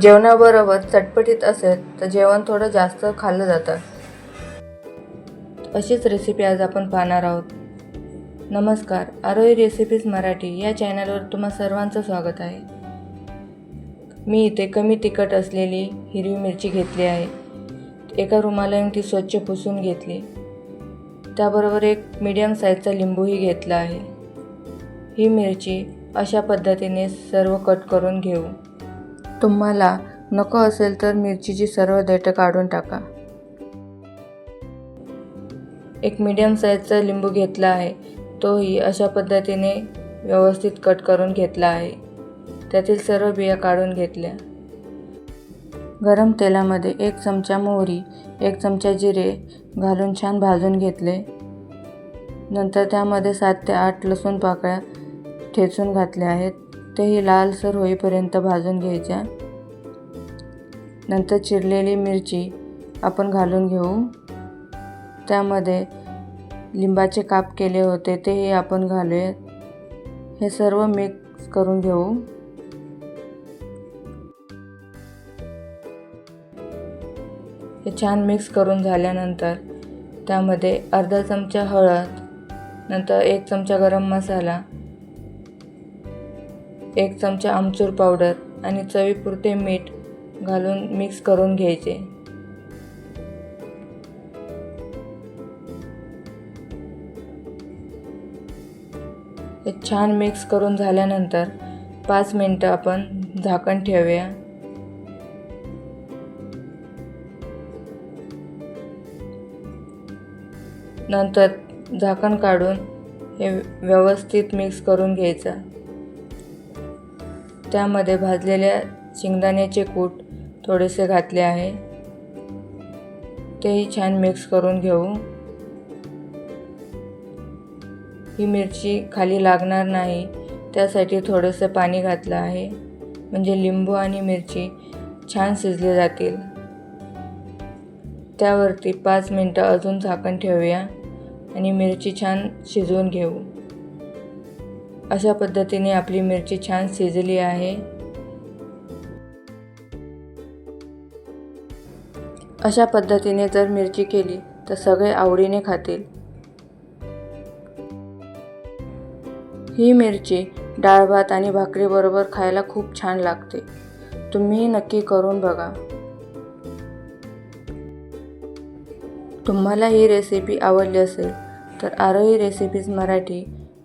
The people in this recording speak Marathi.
जेवणाबरोबर चटपटीत असेल तर जेवण थोडं जास्त खाल्लं जातं. अशीच रेसिपी आज आपण पाहणार आहोत. नमस्कार आरोही रेसिपीज मराठी या चॅनलवर तुम्हा सर्वांचं स्वागत आहे. मी इथे कमी तिखट असलेली हिरवी मिरची घेतली आहे. एका रुमाला ती स्वच्छ पुसून घेतली. त्याबरोबर एक मीडियम साईजचा लिंबूही घेतला आहे. ही मिरची अशा पद्धतीने सर्व कट करून घेऊ. तुम्हाला नको असेल तर मिरचीची सर्व देठं काढून टाका. एक मीडियम साईजचा लिंबू घेतला आहे. तोही अशा पद्धतीने व्यवस्थित कट करून घेतला आहे. त्यातील सर्व बिया काढून घेतल्या. गरम तेलामध्ये एक चमचा मोहरी एक चमचा जिरे घालून छान भाजून घेतले. नंतर त्यामध्ये सात ते आठ लसूण पाकळ्या ठेचून घातल्या आहेत. तेही लालसर होईपर्यंत भाजून घ्यायच्या. नंतर चिरलेली मिरची आपण घालून घेऊ. त्यामध्ये लिंबाचे काप केले होते तेही आपण घालूयात हे सर्व मिक्स करून घेऊ. हे छान मिक्स करून झाल्यानंतर त्यामध्ये अर्धा चमचा हळद नंतर एक चमचा गरम मसाला एक चमचा आमचूर पावडर आणि चवीपुरते मीठ घालून मिक्स करून घ्यायचे. हे छान मिक्स करून झाल्यानंतर पाच मिनटं आपण झाकण ठेवूया. नंतर झाकण काढून हे व्यवस्थित मिक्स करून घ्यायचं. त्यामध्ये भाजलेल्या शेंगदाण्याचे कूट थोडेसे घातले आहे. तेही छान मिक्स करून घेऊ. ही मिरची खाली लागणार नाही. त्यासाठी थोडंसं पाणी घातलं आहे. म्हणजे लिंबू आणि मिरची छान शिजले जातील. त्यावरती पाच मिनटं अजून झाकण ठेवूया आणि मिरची छान शिजवून घेऊ. अशा पद्धतीने आपली मिरची छान शिजली आहे. अशा पद्धतीने जर मिरची केली तर सगळे आवडीने खातील. ही मिरची डाळ भात आणि भाकरीबरोबर खायला खूप छान लागते. तुम्ही नक्की करून बघा. तुम्हाला ही रेसिपी आवडली असेल तर आरोही रेसिपीज मराठी